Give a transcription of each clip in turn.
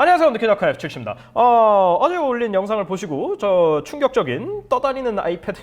안녕하세요. 느키다카 F7입니다. 어, 어제 올린 영상을 보시고 저 충격적인 떠다니는 아이패드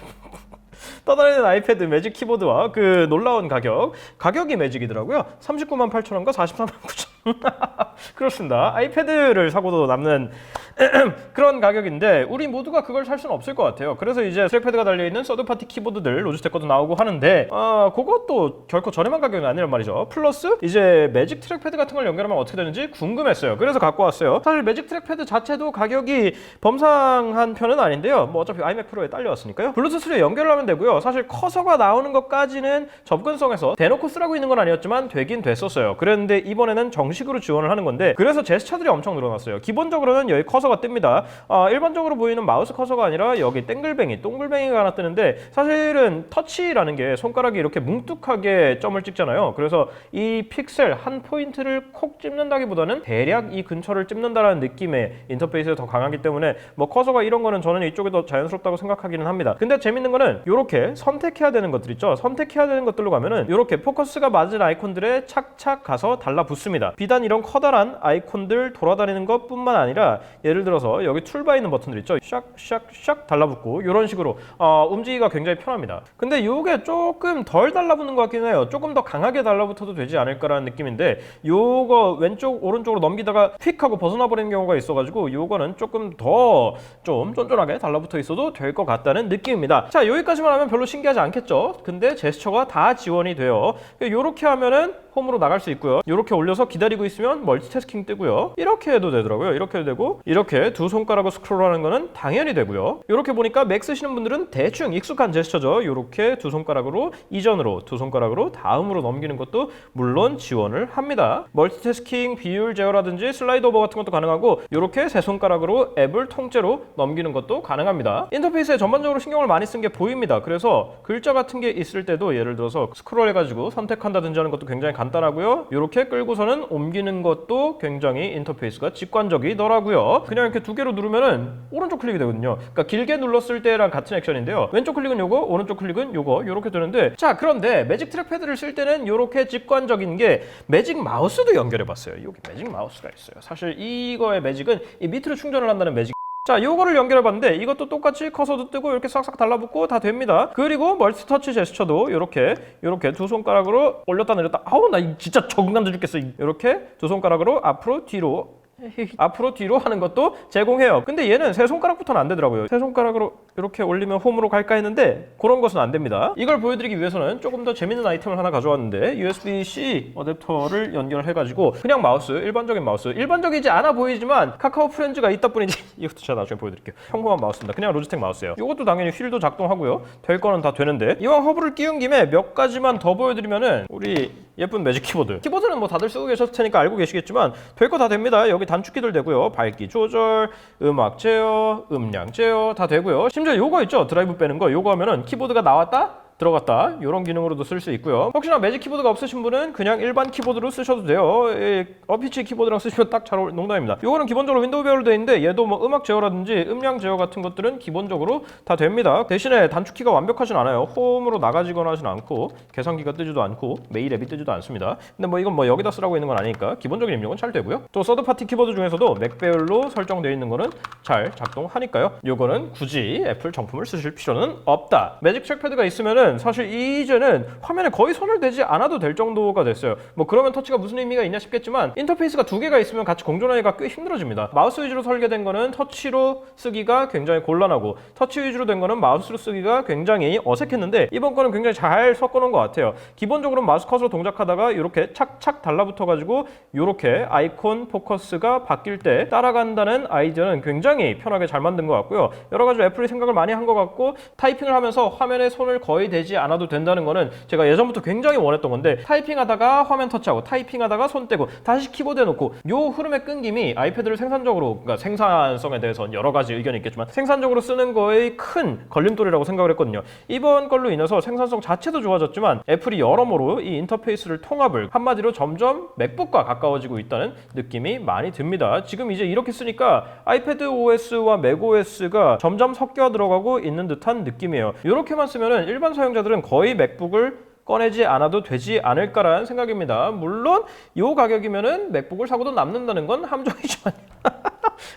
떠다니는 아이패드 매직 키보드와 그 놀라운 가격 가격이 매직이더라고요. 39만 8천 원과 43만 9천 원. 그렇습니다. 아이패드를 사고도 남는 그런 가격인데 우리 모두가 그걸 살 수는 없을 것 같아요. 그래서 이제 트랙패드가 달려있는 서드파티 키보드들 로지텍 것도 나오고 하는데 어, 그것도 결코 저렴한 가격이 아니란 말이죠. 플러스 이제 매직 트랙패드 같은 걸 연결하면 어떻게 되는지 궁금했어요. 그래서 갖고 왔어요. 사실 매직 트랙패드 자체도 가격이 범상한 편은 아닌데요. 뭐 어차피 아이맥 프로에 딸려왔으니까요. 블루투스로 연결을 하면 되고요. 사실 커서가 나오는 것까지는 접근성에서 대놓고 쓰라고 있는 건 아니었지만 되긴 됐었어요. 그랬는데 이번에는 정식으로 지원을 하는 건데 그래서 제스처들이 엄청 늘어났어요. 기본적으로는 여기 커서 가 뜹니다. 아, 일반적으로 보이는 마우스 커서가 아니라 여기 땡글뱅이, 동글뱅이가 하나 뜨는데 사실은 터치라는 게 손가락이 이렇게 뭉툭하게 점을 찍잖아요. 그래서 이 픽셀 한 포인트를 콕 찝는다기보다는 대략 이 근처를 찝는다라는 느낌의 인터페이스가 더 강하기 때문에 뭐 커서가 이런 거는 저는 이쪽이 더 자연스럽다고 생각하기는 합니다. 근데 재밌는 거는 이렇게 선택해야 되는 것들 있죠. 선택해야 되는 것들로 가면은 이렇게 포커스가 맞은 아이콘들에 착착 가서 달라붙습니다. 비단 이런 커다란 아이콘들 돌아다니는 것뿐만 아니라 예를 들어서 여기 툴바에 있는 버튼들 있죠. 샥샥샥 달라붙고 이런 식으로 어, 움직이기가 굉장히 편합니다. 근데 이게 조금 덜 달라붙는 것 같긴 해요. 조금 더 강하게 달라붙어도 되지 않을까라는 느낌인데 요거 왼쪽 오른쪽으로 넘기다가 휙 하고 벗어나 버리는 경우가 있어가지고 요거는 조금 더 좀 쫀쫀하게 달라붙어 있어도 될 것 같다는 느낌입니다. 자 여기까지만 하면 별로 신기하지 않겠죠? 근데 제스처가 다 지원이 돼요. 요렇게 하면은 홈으로 나갈 수 있고요. 이렇게 올려서 기다리고 있으면 멀티태스킹 뜨고요. 이렇게 해도 되더라고요. 이렇게 해도 되고 이렇게 두 손가락으로 스크롤하는 거는 당연히 되고요. 이렇게 보니까 맥 쓰시는 분들은 대충 익숙한 제스처죠. 이렇게 두 손가락으로 이전으로 두 손가락으로 다음으로 넘기는 것도 물론 지원을 합니다. 멀티태스킹 비율 제어라든지 슬라이드 오버 같은 것도 가능하고 이렇게 세 손가락으로 앱을 통째로 넘기는 것도 가능합니다. 인터페이스에 전반적으로 신경을 많이 쓴 게 보입니다. 그래서 글자 같은 게 있을 때도 예를 들어서 스크롤 해가지고 선택한다든지 하는 것도 굉장히 간단하고요. 이렇게 끌고서는 옮기는 것도 굉장히 인터페이스가 직관적이더라고요. 그냥 이렇게 두 개로 누르면은 오른쪽 클릭이 되거든요. 그러니까 길게 눌렀을 때랑 같은 액션인데요. 왼쪽 클릭은 요거, 오른쪽 클릭은 요거 이렇게 되는데 자 그런데 매직 트랙패드를 쓸 때는 이렇게 직관적인 게 매직 마우스도 연결해봤어요. 여기 매직 마우스가 있어요. 사실 이거의 매직은 이 밑으로 충전을 한다는 매직 자, 요거를 연결해봤는데 이것도 똑같이 커서도 뜨고 이렇게 싹싹 달라붙고 다 됩니다. 그리고 멀티터치 제스처도 이렇게 이렇게 두 손가락으로 올렸다 내렸다. 아우 나 진짜 적응감도 죽겠어. 이렇게 두 손가락으로 앞으로 뒤로 앞으로 뒤로 하는 것도 제공해요. 근데 얘는 세 손가락부터는 안 되더라고요. 세 손가락으로 이렇게 올리면 홈으로 갈까 했는데 그런 것은 안 됩니다. 이걸 보여드리기 위해서는 조금 더 재밌는 아이템을 하나 가져왔는데 USB-C 어댑터를 연결해가지고 그냥 마우스, 일반적인 마우스, 일반적이지 않아 보이지만 카카오 프렌즈가 있다 뿐이지 이것도 제가 나중에 보여드릴게요. 평범한 마우스입니다. 그냥 로지텍 마우스예요. 이것도 당연히 휠도 작동하고요. 될 거는 다 되는데 이왕 허브를 끼운 김에 몇 가지만 더 보여드리면은 우리 예쁜 매직 키보드. 키보드는 뭐 다들 쓰고 계셨을 테니까 알고 계시겠지만 별거다 됩니다. 여기 단축키들 되고요. 밝기 조절, 음악 제어, 음량 제어 다 되고요. 심지어 요거 있죠. 드라이브 빼는 거. 요거 하면은 키보드가 나왔다 들어갔다. 이런 기능으로도 쓸 수 있고요. 혹시나 매직 키보드가 없으신 분은 그냥 일반 키보드로 쓰셔도 돼요. 이 어피치 키보드랑 쓰시면 딱 잘 어울 농담입니다. 요거는 기본적으로 윈도우 배열로 되어 있는데 얘도 뭐 음악 제어라든지 음량 제어 같은 것들은 기본적으로 다 됩니다. 대신에 단축키가 완벽하진 않아요. 홈으로 나가지거나 하진 않고 계산기가 뜨지도 않고 메일 앱이 뜨지도 않습니다. 근데 뭐 이건 뭐 여기다 쓰라고 있는 건 아니니까 기본적인 입력은 잘 되고요. 또 서드파티 키보드 중에서도 맥 배열로 설정되어 있는 거는 잘 작동하니까요. 요거는 굳이 애플 정품을 쓰실 필요는 없다. 매직 트랙패드가 있으면은 사실 이제는 화면에 거의 손을 대지 않아도 될 정도가 됐어요. 뭐 그러면 터치가 무슨 의미가 있냐 싶겠지만 인터페이스가 두 개가 있으면 같이 공존하기가 꽤 힘들어집니다. 마우스 위주로 설계된 거는 터치로 쓰기가 굉장히 곤란하고 터치 위주로 된 거는 마우스로 쓰기가 굉장히 어색했는데 이번 거는 굉장히 잘 섞어놓은 것 같아요. 기본적으로 마우스 컷으로 동작하다가 이렇게 착착 달라붙어가지고 이렇게 아이콘 포커스가 바뀔 때 따라간다는 아이디어는 굉장히 편하게 잘 만든 것 같고요. 여러 가지 애플이 생각을 많이 한 것 같고 타이핑을 하면서 화면에 손을 거의 대지 않아도 된다는 거는 제가 예전부터 굉장히 원했던 건데 타이핑하다가 화면 터치하고 타이핑하다가 손 떼고 다시 키보드에 놓고 요 흐름의 끊김이 아이패드를 생산적으로 그러니까 생산성에 대해서는 여러 가지 의견이 있겠지만 생산적으로 쓰는 거의 큰 걸림돌이라고 생각을 했거든요. 이번 걸로 인해서 생산성 자체도 좋아졌지만 애플이 여러모로 이 인터페이스를 통합을 한마디로 점점 맥북과 가까워지고 있다는 느낌이 많이 듭니다. 지금 이제 이렇게 쓰니까 아이패드 OS와 맥 OS가 점점 섞여 들어가고 있는 듯한 느낌이에요. 이렇게만 쓰면은 일반 사용 자들은 거의 맥북을 꺼내지 않아도 되지 않을까라는 생각입니다. 물론 이 가격이면은 맥북을 사고도 남는다는 건 함정이지만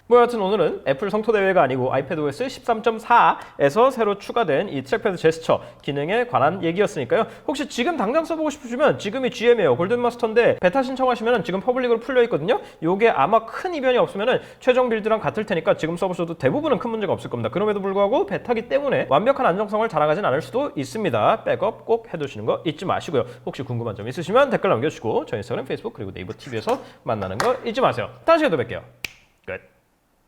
뭐 여하튼 오늘은 애플 성토 대회가 아니고 iPadOS 13.4에서 새로 추가된 이 트랙패드 제스처 기능에 관한 얘기였으니까요. 혹시 지금 당장 써보고 싶으시면 지금이 GM이에요. 골든마스터인데 베타 신청하시면 지금 퍼블릭으로 풀려 있거든요. 요게 아마 큰 이변이 없으면 최종 빌드랑 같을 테니까 지금 써보셔도 대부분은 큰 문제가 없을 겁니다. 그럼에도 불구하고 베타기 때문에 완벽한 안정성을 자랑하진 않을 수도 있습니다. 백업 꼭 해두시는 거 잊지 마시고요. 혹시 궁금한 점 있으시면 댓글 남겨주시고 저희 인스타그램, 페이스북 그리고 네이버 TV에서 만나는 거 잊지 마세요. 다음 시간에 또 뵐게요.